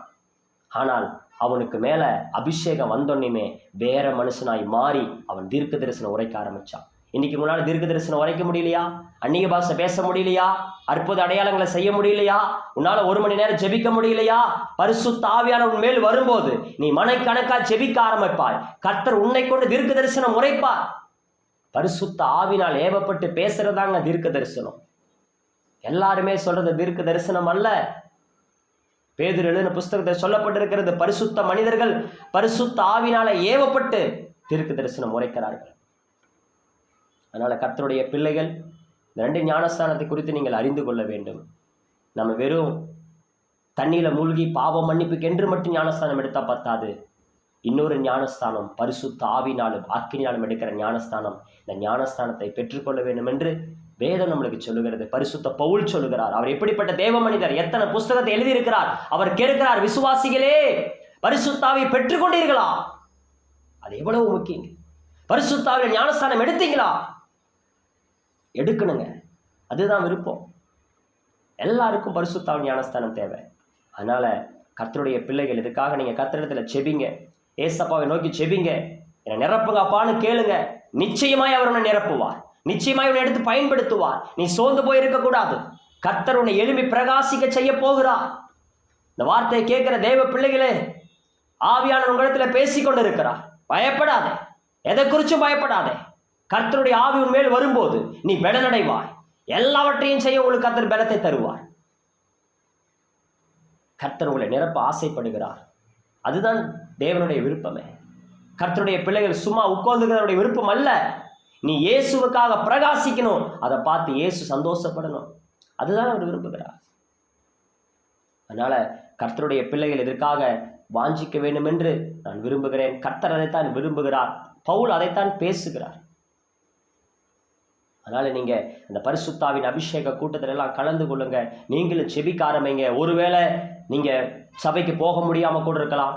ஆனால் அவனுக்கு மேலே அபிஷேகம் வந்தோன்னுமே வேற மனுஷனாய் மாறி அவன் தீர்க்க தரிசனம் உரைக்க ஆரம்பிச்சான். இன்னைக்கு முன்னாடி தீர்க்க தரிசனம் உரைக்க முடியலையா? அந்நிய பாஷை பேச முடியலையா? அற்புத அடையாளங்களை செய்ய முடியலையா? உன்னால் ஒரு மணி நேரம் ஜெபிக்க முடியலையா? பரிசு தாவியான உன் மேல் வரும்போது நீ மனைக்கணக்கா ஜெபிக்க ஆரம்பிப்பாய். கர்த்தர் உன்னை கொண்டு தீர்க்க தரிசனம் உரைப்பார். பரிசுத்த ஆவினால் ஏவப்பட்டு பேசுறதாங்க தீர்க்க தரிசனம் எல்லாருமே சொல்றது தீர்க்க தரிசனம் அல்ல. பேதர் எழுதின புஸ்தகத்தை சொல்லப்பட்டிருக்கிறது பரிசுத்த மனிதர்கள் பரிசுத்த ஆவினால ஏவப்பட்டு தீர்க்க தரிசனம் உரைக்கிறார்கள். அதனால கர்த்தருடைய பிள்ளைகள் இந்த ரெண்டு ஞானஸ்தானத்தை குறித்து நீங்கள் அறிந்து கொள்ள வேண்டும். நம்ம வெறும் தண்ணியில் மூழ்கி பாவம் மன்னிப்புக்கு என்று மட்டும் ஞானஸ்தானம் எடுத்தால் பத்தாது. இன்னொரு ஞானஸ்தானம் பரிசுத்த ஆவினாலும் அக்கினாலும் எடுக்கிற ஞானஸ்தானம். இந்த ஞானஸ்தானத்தை பெற்றுக்கொள்ள வேண்டும் என்று வேதம் நம்மளுக்கு சொல்லுகிறது. பரிசுத்த பவுல் சொல்லுகிறார். அவர் எப்படிப்பட்ட தேவ மனிதர்? எத்தனை புஸ்தகத்தை எழுதியிருக்கிறார்? அவர் கேட்கிறார் விசுவாசிகளே பரிசுத்தாவை பெற்றுக்கொண்டீர்களா? அது எவ்வளவு முக்கியம். பரிசுத்தாவில் ஞானஸ்தானம் எடுத்தீங்களா? எடுக்கணுங்க. அதுதான் விருப்பம். எல்லாருக்கும் பரிசுத்தாவின் ஞானஸ்தானம் தேவை. அதனால கர்த்தருடைய பிள்ளைகள் இதுக்காக நீங்கள் கர்த்தரிடத்துல செபிங்க. ஏசப்பாவை நோக்கி செபிங்க. என்னை நிரப்புங்க அப்பான்னு கேளுங்க. நிச்சயமாய் அவர் உன்னை நிரப்புவார். நிச்சயமாய் உன்னை எடுத்து பயன்படுத்துவார். நீ சோர்ந்து போய் இருக்கக்கூடாது கர்த்தர் உன்னை எழும்பி பிரகாசிக்க செய்ய போகிறார். இந்த வார்த்தையை கேட்கிற தேவ பிள்ளைகளே ஆவியான உங்களிடத்தில் பேசி கொண்டு இருக்கிறார் பயப்படாதே. எதை குறிச்சும் பயப்படாதே. கர்த்தருடைய ஆவி உன் மேல் வரும்போது நீ பலனடைவாய். எல்லாவற்றையும் செய்ய உங்களுக்கு கர்த்தர் பலத்தை தருவார். கர்த்தர் உங்களை நிரப்ப ஆசைப்படுகிறார். அதுதான் தேவனுடைய விருப்பமே. கர்த்தருடைய பிள்ளைகள் சும்மா உட்கார்ந்துக்கிறவருடைய விருப்பம் அல்ல. நீ இயேசுவுக்காக பிரகாசிக்கணும். அதை பார்த்து இயேசு சந்தோஷப்படணும். அதுதான் அவர் விரும்புகிறார் அதனால் கர்த்தருடைய பிள்ளைகள் இதற்காக வாஞ்சிக்க வேண்டும் என்று நான் விரும்புகிறேன். கர்த்தர் அதைத்தான் விரும்புகிறார். பவுல் அதைத்தான் பேசுகிறார். அதனால் நீங்கள் இந்த பரிசுத்தாவின் அபிஷேக கூட்டத்திலெல்லாம் கலந்து கொள்ளுங்கள் நீங்களும் செபிக்க ஆரம்பிங்க. ஒருவேளை நீங்கள் சபைக்கு போக முடியாமல் கூட இருக்கலாம்.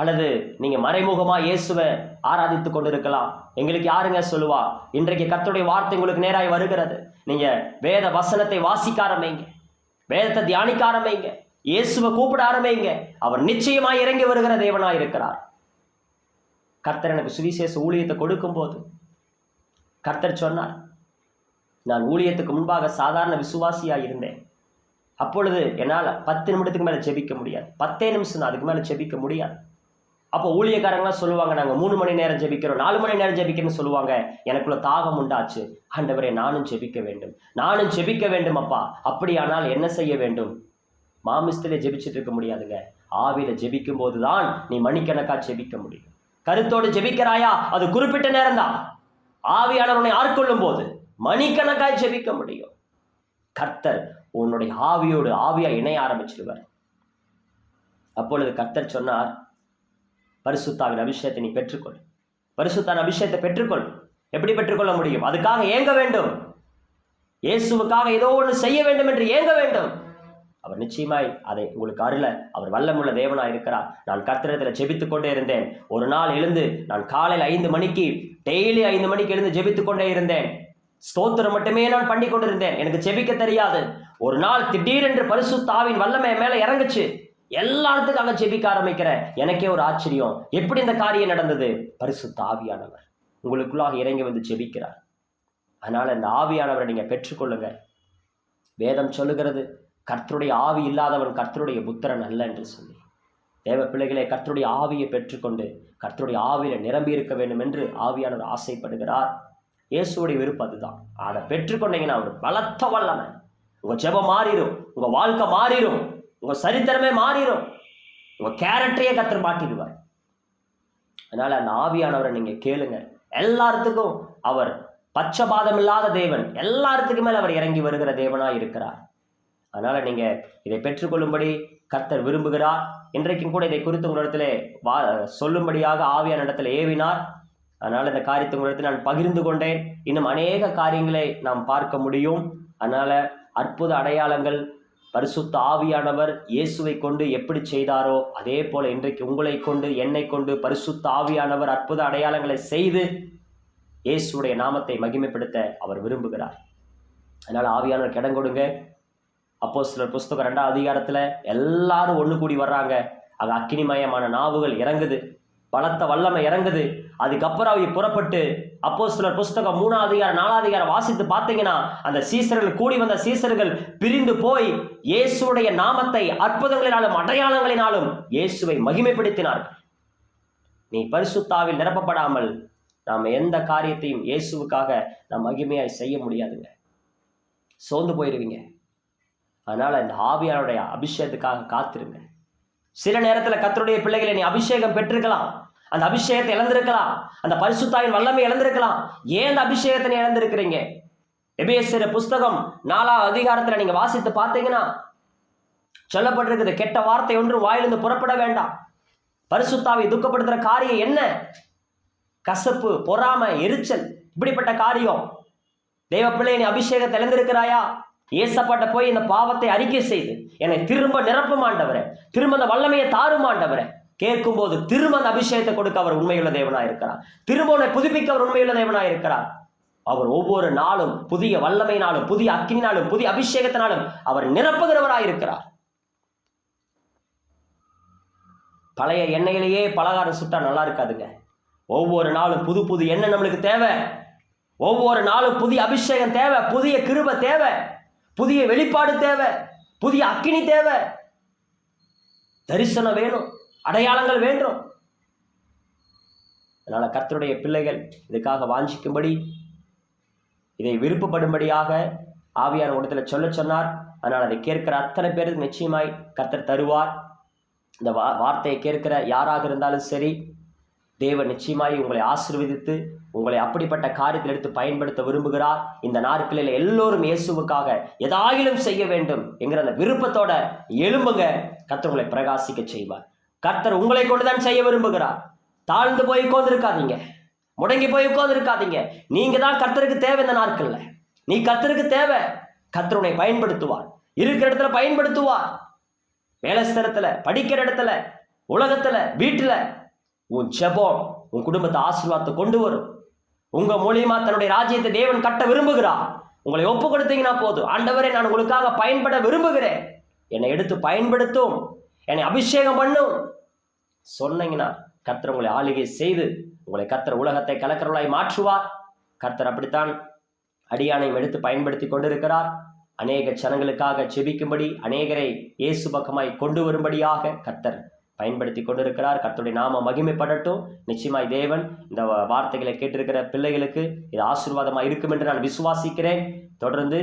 அல்லது நீங்கள் மறைமுகமாக இயேசுவை ஆராதித்து கொண்டு இருக்கலாம் எங்களுக்கு யாருங்க சொல்லுவா? இன்றைக்கு கர்த்தருடைய வார்த்தை உங்களுக்கு நேராக வருகிறது. நீங்கள் வேத வசனத்தை வாசிக்க ஆரம்பிங்க. வேதத்தை தியானிக்க ஆரம்பிங்க. இயேசுவை கூப்பிட ஆரம்பிங்க. அவர் நிச்சயமாக இறங்கி வருகிற தேவனாக இருக்கிறார். கர்த்தர் எனக்கு சுவிசேஷ ஊழியத்தை கொடுக்கும்போது கர்த்தர் சொன்னார் நான் ஊழியத்துக்கு முன்பாக சாதாரண விசுவாசியாக இருந்தேன். அப்பொழுது என்னால் பத்து நிமிடத்துக்கு மேலே ஜெபிக்க முடியாது. பத்தே நிமிஷம் தான் அதுக்கு மேலே ஜெபிக்க முடியாது. அப்போ ஊழியக்காரங்களாம் சொல்லுவாங்க நாங்கள் மூணு மணி நேரம் ஜெபிக்கிறோம் நாலு மணி நேரம் ஜெபிக்கணும்னு சொல்லுவாங்க. எனக்குள்ள தாகம் உண்டாச்சு. ஆண்டவரே நானும் ஜெபிக்க வேண்டும். நானும் ஜெபிக்க வேண்டும் அப்பா. அப்படியானால் என்ன செய்ய வேண்டும்? மாமிஸ்திலே ஜெபிச்சுட்டு இருக்க முடியாதுங்க. ஆவியில ஜெபிக்கும் போது தான் நீ மணிக்கணக்கா ஜெபிக்க முடியும். கருத்தோடு ஜெபிக்கிறாயா? அது குறிப்பிட்ட நேரம் தான் ஆவியாளர் உன்னை ஆட்கொள்ளும் போது மணிக்கணக்காய் ஜெபிக்க முடியும். கர்த்தர் உன்னுடைய ஆவியோடு ஆவியாக இணைய ஆரம்பிச்சிருவார். அப்பொழுது கர்த்தர் சொன்னார் பரிசுத்தாவின் அபிஷேகத்தை நீ பெற்றுக்கொள். பரிசுத்தாவின் அபிஷேகத்தை பெற்றுக்கொள். எப்படி பெற்றுக்கொள்ள முடியும்? அதுக்காக ஏங்க வேண்டும்? இயேசுவுக்காக ஏதோ ஒன்று செய்ய வேண்டும் என்று ஏங்க வேண்டும்? அவர் நிச்சயமாய் அதை உங்களுக்கு அருள அவர் வல்லமுள்ள தேவனாய் இருக்கிறார். நான் கர்த்தரத்தில் ஜெபித்து கொண்டே இருந்தேன். ஒரு நாள் எழுந்து நான் காலையில் ஐந்து மணிக்கு டெய்லி ஐந்து மணிக்கு எழுந்து ஜெபித்து கொண்டே இருந்தேன். ஸ்தோத்திரம் மட்டுமே நான் பண்ணி கொண்டிருந்தேன். எனக்கு ஜெபிக்க தெரியாது. ஒரு நாள் திடீரென்று பரிசுத்தாவின் வல்லமை மேல இறங்குச்சு. எல்லாத்துக்காக ஜெபிக்க ஆரம்பிக்கிறேன் எனக்கே ஒரு ஆச்சரியம். எப்படி இந்த காரியம் நடந்தது? பரிசு தாவியானவர் உங்களுக்குள்ளாக இறங்கி வந்து ஜெபிக்கிறார். அதனால இந்த ஆவியானவரை நீங்க பெற்றுக்கொள்ளுங்க. வேதம் சொல்லுகிறது கர்த்தருடைய ஆவி இல்லாதவன் கர்த்தருடைய புத்திரன் அல்ல என்று சொல்லி. தேவ பிள்ளைகளை கர்த்தருடைய ஆவியை பெற்றுக்கொண்டு கர்த்தருடைய ஆவியில நிரம்பி இருக்க வேண்டும் என்று ஆவியானவர் ஆசைப்படுகிறார். இயேசுடைய விருப்பம் அதுதான். அதை பெற்றுக்கொண்டீங்கன்னா ஒரு பலத்த வல்லமை. உங்க ஜெபம் மாறிடும் உங்க வாழ்க்கை மாறிடும் உங்க சரித்திரமே மாறிடும் உங்க கேரக்டரையே கர்த்தர் மாட்டிடுவார் அதனால அந்த ஆவியானவரை நீங்க கேளுங்க. எல்லாத்துக்கும் அவர் பச்சபாதம் இல்லாத தேவன் எல்லாத்துக்கும் மேல அவர் இறங்கி வருகிற தேவனா இருக்கிறார். அதனால நீங்க இதை பெற்றுக்கொள்ளும்படி கர்த்தர் விரும்புகிறார். இன்றைக்கும் கூட இதை குறித்து உங்களிடத்திலே வா சொல்லும்படியாக ஆவியான இடத்துல ஏவினார். அதனால இந்த காரியத்தை உங்களிடத்தில் நான் பகிர்ந்து கொண்டேன். இன்னும் அநேக காரியங்களை நாம் பார்க்க முடியும். அதனால அற்புத அடையாளங்கள் பரிசுத்த ஆவியானவர் இயேசுவை கொண்டு எப்படி செய்தாரோ அதே போல இன்றைக்கு உங்களை கொண்டு என்னை கொண்டு பரிசுத்த ஆவியானவர் அற்புத அடையாளங்களை செய்து இயேசுடைய நாமத்தை மகிமைப்படுத்த அவர் விரும்புகிறார். அதனால் ஆவியானவர் கிடம் கொடுங்க. அப்போ சிலர் புஸ்தகம் ரெண்டாம் அதிகாரத்தில் எல்லாரும் ஒன்று கூடி வர்றாங்க. அங்கே அக்கினிமயமான நாவுகள் இறங்குது. பலத்த வல்லமை இறங்குது. அதுக்கப்புறம் அவங்க புறப்பட்டு அப்போ சிலர் புஸ்தகம் மூணாம் அதிகாரம் நாலாம் அதிகாரம் வாசித்து பார்த்தீங்கன்னா அந்த சீசர்கள் கூடி வந்த சீசர்கள் பிரிந்து போய் இயேசுடைய நாமத்தை அற்புதங்களினாலும் அடையாளங்களினாலும் இயேசுவை மகிமைப்படுத்தினார்கள். நீ பரிசுத்தாவில் நிரப்பப்படாமல் நாம் எந்த காரியத்தையும் இயேசுவுக்காக நாம் மகிமையாய் செய்ய முடியாதுங்க. சோர்ந்து போயிருவீங்க. அதனால் இந்த ஆவியாருடைய அபிஷேகத்துக்காக காத்திருங்க. சில நேரத்தில் கத்தருடைய பிள்ளைகளை நீ அபிஷேகம் பெற்றிருக்கலாம். அந்த அபிஷேகத்தை இழந்திருக்கலாம். அந்த பரிசுத்தாவின் வல்லமை இழந்திருக்கலாம். ஏன் அந்த அபிஷேகத்தை நீ இழந்திருக்கிறீங்க? எபேசியர் புஸ்தகம் நாலாம் அதிகாரத்தில் நீங்க வாசித்து பார்த்தீங்கன்னா சொல்லப்பட்டிருக்குது கெட்ட வார்த்தை ஒன்று வாயிலிருந்து புறப்பட வேண்டாம். பரிசுத்தாவை துக்கப்படுத்துகிற காரியம் என்ன? கசப்பு பொறாமை எரிச்சல் இப்படிப்பட்ட காரியம். தெய்வ பிள்ளையை நீ அபிஷேகத்தை இழந்திருக்கிறாயா? ஏசப்பட்ட போய் இந்த பாவத்தை அறிக்கை செய்து என்னை திரும்ப நிரப்பும் ஆண்டவரே திரும்ப அந்த வல்லமையை தாரும் ஆண்டவரே. கேட்கும்போது திரும்ப அந்த அபிஷேகத்தை கொடுக்க அவர் உண்மையுள்ள தேவனா இருக்கிறார். திரும்ப உன்னை புதுப்பிக்க அவர் உண்மையுள்ள தேவனா இருக்கிறார். அவர் ஒவ்வொரு நாளும் புதிய வல்லமையினாலும் புதிய அக்கினாலும் புதிய அபிஷேகத்தினாலும் அவர் நிரப்புகிறவராய் இருக்கிறார். பழைய எண்ணெயிலேயே பலகாரம் சுட்டா நல்லா இருக்காதுங்க. ஒவ்வொரு நாளும் புது புது எண்ணெய் நம்மளுக்கு தேவை. ஒவ்வொரு நாளும் புதிய அபிஷேகம் தேவை புதிய கிருப தேவை. புதிய வெளிப்பாடு தேவை புதிய அக்கினி தேவை. தரிசனம் வேணும் அடையாளங்கள் வேண்டும். அதனால் கர்த்தருடைய பிள்ளைகள் இதுக்காக வாஞ்சிக்கும்படி இதை விருப்பப்படும்படியாக ஆவியான இடத்துல சொல்ல சொன்னார். அதனால் அதை கேட்கிற அத்தனை பேருக்கு நிச்சயமாய் கர்த்தர் தருவார். இந்த வா வார்த்தையை கேட்கிற யாராக இருந்தாலும் சரி தேவன் நிச்சயமாய் உங்களை ஆசிர்வதித்து உங்களை அப்படிப்பட்ட காரியத்தில் எடுத்து பயன்படுத்த விரும்புகிறார். இந்த நாட்களில் எல்லோரும் இயேசுவுக்காக எதாயிலும் செய்ய வேண்டும் என்கிற அந்த விருப்பத்தோட எழும்புங்க. கர்த்தர் உங்களை பிரகாசிக்க செய்வார். கர்த்தர் உங்களை கொண்டுதான் செய்ய விரும்புகிறார். தாழ்ந்து போய் உட்கார்ந்திருக்காதீங்க. முடங்கி போய் உட்கார்ந்திருக்காதீங்க. நீங்க தான் கர்த்தருக்கு தேவை இந்த நாட்கள்ல. நீ கர்த்தருக்கு தேவை. கர்த்தருனை பயன்படுத்துவார். இருக்கிற இடத்துல பயன்படுத்துவார். வேலை ஸ்தலத்துல படிக்கிற இடத்துல உலகத்துல வீட்டுல உன் ஜெபம் உன் குடும்பத்தை ஆசீர்வாதத்தை கொண்டு வரும். உங்க மூலியமா தன்னுடைய ராஜ்யத்தை தேவன் கட்ட விரும்புகிறார் உங்களை ஒப்பு கொடுத்தீங்கன்னா போதும். ஆண்டவரை நான் உங்களுக்காக பயன்பட விரும்புகிறேன். என்னை எடுத்து பயன்படுத்தும். என்னை அபிஷேகம் பண்ணும். சொன்னீங்கன்னா கத்தர் உங்களை ஆளுகை செய்து உங்களை கத்தர் உலகத்தை கலக்கிறவளாய் மாற்றுவார். கத்தர் அப்படித்தான் அடியானையும் எடுத்து பயன்படுத்தி கொண்டிருக்கிறார். அநேக ஜனங்களுக்காக செபிக்கும்படி அநேகரை இயேசு பக்கமாய் கொண்டு வரும்படியாக கர்த்தர் பயன்படுத்தி கொண்டிருக்கிறார். கர்த்தருடைய நாம மகிமைப்படட்டும். நிச்சயமாய் தேவன் இந்த வார்த்தைகளை கேட்டிருக்கிற பிள்ளைகளுக்கு இது ஆசீர்வாதமாக இருக்கும் என்று நான் விசுவாசிக்கிறேன். தொடர்ந்து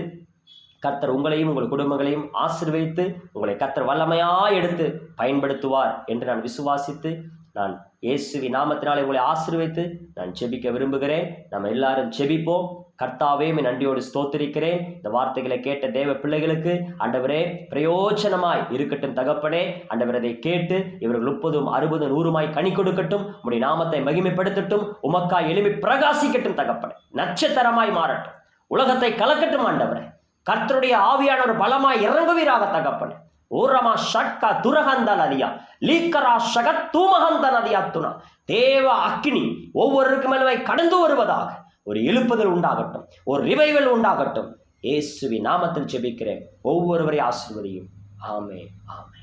கர்த்தர் உங்களையும் உங்கள் குடும்பங்களையும் ஆசிர்வதித்து உங்களை கர்த்தர் வல்லமையாக எடுத்து பயன்படுத்துவார் என்று நான் விசுவாசித்து நான் இயேசுவி நாமத்தினாலே உங்களை ஆசிர்வித்து நான் செபிக்க விரும்புகிறேன். நம்ம எல்லாரும் செபிப்போம் கர்த்தாவே நன்றியோடு ஸ்தோத்திரிக்கிறேன். இந்த வார்த்தைகளை கேட்ட தேவ பிள்ளைகளுக்கு அண்டவரே பிரயோஜனமாய் இருக்கட்டும் தகப்பனே. அண்டவர் அதை கேட்டு இவர்கள் முப்பதும் அறுபதும் நூறுமாய் கனி கொடுக்கட்டும். உம்முடைய நாமத்தை மகிமைப்படுத்தட்டும். உமக்காய் எளிமை பிரகாசிக்கட்டும் தகப்பனே. நட்சத்திரமாய் மாறட்டும். உலகத்தை கலக்கட்டும் ஆண்டவரே. கர்த்தருடைய ஆவியானவர் பலமாய் இறங்குவீராக தகப்பனே. ஊரமா ஷட்கா துரகந்த நதியா லீக்கரா ஷகத் தூமகந்த நதியா துணா தேவ அக்கினி ஒவ்வொருவருக்கு மேலுமே கடந்து வருவதாக. ஒரு எழுப்புதல் உண்டாகட்டும் ஒரு ரிவைவல் உண்டாகட்டும். இயேசுவி நாமத்தில் ஜெபிக்கிறேன். ஒவ்வொருவரை ஆசிர்வதியும். ஆமே ஆமே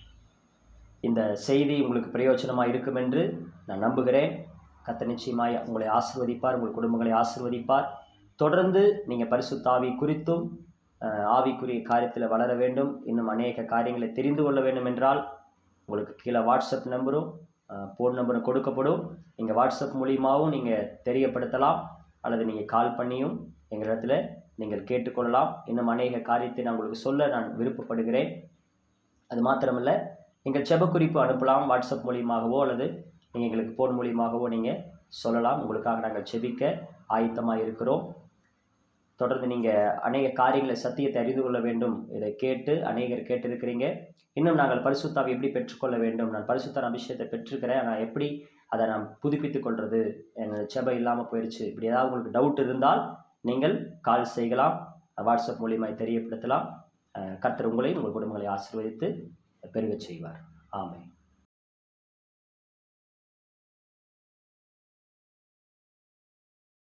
இந்த செய்தி உங்களுக்கு பிரயோஜனமாக இருக்கும் என்று நான் நம்புகிறேன். கத்த நிச்சயமாய் உங்களை ஆசிர்வதிப்பார் உங்கள் குடும்பங்களை ஆசிர்வதிப்பார். தொடர்ந்து நீங்கள் பரிசுத்தாவி குறித்தும் ஆவிக்குரிய காரியத்தில் வளர வேண்டும். இன்னும் அநேக காரியங்களை தெரிந்து கொள்ள வேண்டும் என்றால் உங்களுக்கு கீழே வாட்ஸ்அப் நம்பரும் ஃபோன் நம்பரும் கொடுக்கப்படும். நீங்கள் வாட்ஸ்அப் மூலியமாகவும் நீங்கள் தெரியப்படுத்தலாம் அல்லது நீங்கள் கால் பண்ணியும் எங்களிடத்தில் நீங்கள் கேட்டுக்கொள்ளலாம். இன்னும் அநேக காரியத்தை நான் உங்களுக்கு சொல்ல நான் விருப்பப்படுகிறேன். அது மாத்திரமல்ல நீங்கள் செபக்குறிப்பு அனுப்பலாம் வாட்ஸ்அப் மூலியமாகவோ அல்லது நீங்கள் எங்களுக்கு ஃபோன் மூலியமாகவோ நீங்கள் சொல்லலாம். உங்களுக்காக நாங்கள் செபிக்க ஆயத்தமாக இருக்கிறோம். தொடர்ந்து நீங்கள் அநேக காரியங்களை சத்தியத்தை அறிந்து கொள்ள வேண்டும். இதை கேட்டு அநேகர் கேட்டிருக்கிறீங்க. இன்னும் நாங்கள் பரிசுத்தாவை எப்படி பெற்றுக்கொள்ள வேண்டும்? நான் பரிசுத்தான அபிஷேகத்தை பெற்றுக்கிறேன் நான் எப்படி அதை நான் புதுப்பித்து கொள்வது என்னோட செபை இல்லாமல் போயிடுச்சு இப்படி ஏதாவது உங்களுக்கு டவுட் இருந்தால் நீங்கள் கால் செய்யலாம். வாட்ஸ்அப் மூலியமாக தெரியப்படுத்தலாம். கர்த்தர் உங்களையும் உங்கள் குடும்பங்களை ஆசீர்வதித்து பெருகச் செய்வார். ஆமை